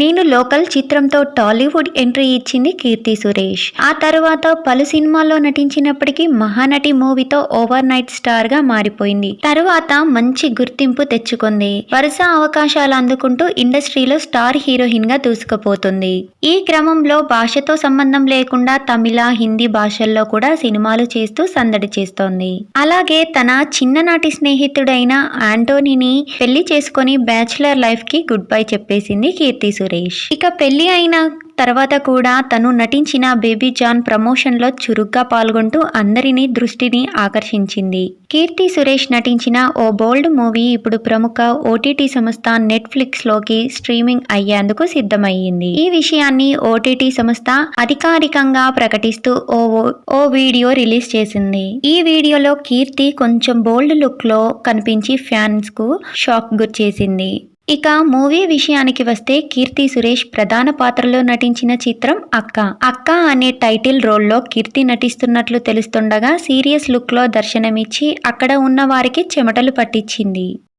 నేను లోకల్ చిత్రంతో టాలీవుడ్ ఎంట్రీ ఇచ్చింది కీర్తి సురేష్. ఆ తర్వాత పలు సినిమాల్లో నటించినప్పటికీ మహానటి మూవీతో ఓవర్ నైట్ స్టార్గా మారిపోయింది. తరువాత మంచి గుర్తింపు తెచ్చుకుంది. వరుస అవకాశాలు అందుకుంటూ ఇండస్ట్రీలో స్టార్ హీరోయిన్గా దూసుకుపోతుంది. ఈ క్రమంలో భాషతో సంబంధం లేకుండా తమిళ హిందీ భాషల్లో కూడా సినిమాలు చేస్తూ సందడి చేస్తోంది. అలాగే తన చిన్ననాటి స్నేహితుడైన ఆంటోనీని పెళ్ళి చేసుకొని బ్యాచులర్ లైఫ్కి గుడ్ బై చెప్పేసింది కీర్తి సురేష్. సురేష్. ఇక పెళ్ళి అయిన తర్వాత కూడా తను నటించిన బేబీ జాన్ ప్రమోషన్లో చురుగ్గా పాల్గొంటూ అందరినీ దృష్టిని ఆకర్షించింది. కీర్తి సురేష్ నటించిన ఓ బోల్డ్ మూవీ ఇప్పుడు ప్రముఖ ఓటీటీ సంస్థ నెట్ఫ్లిక్స్లోకి స్ట్రీమింగ్ అయ్యేందుకు సిద్ధమయ్యింది. ఈ విషయాన్ని ఓటీటీ సంస్థ అధికారికంగా ప్రకటిస్తూ ఓ ఓ వీడియో రిలీజ్ చేసింది. ఈ వీడియోలో కీర్తి కొంచెం బోల్డ్ లుక్లో కనిపించి ఫ్యాన్స్కు షాక్ గుర్చేసింది. ఇక మూవీ విషయానికి వస్తే కీర్తి సురేష్ ప్రధాన పాత్రలో నటించిన చిత్రం అక్క. అక్క అనే టైటిల్ రోల్లో కీర్తి నటిస్తున్నట్లు తెలుస్తుండగా సీరియస్ లుక్లో దర్శనమిచ్చి అక్కడ ఉన్న వారికి చెమటలు పట్టించింది.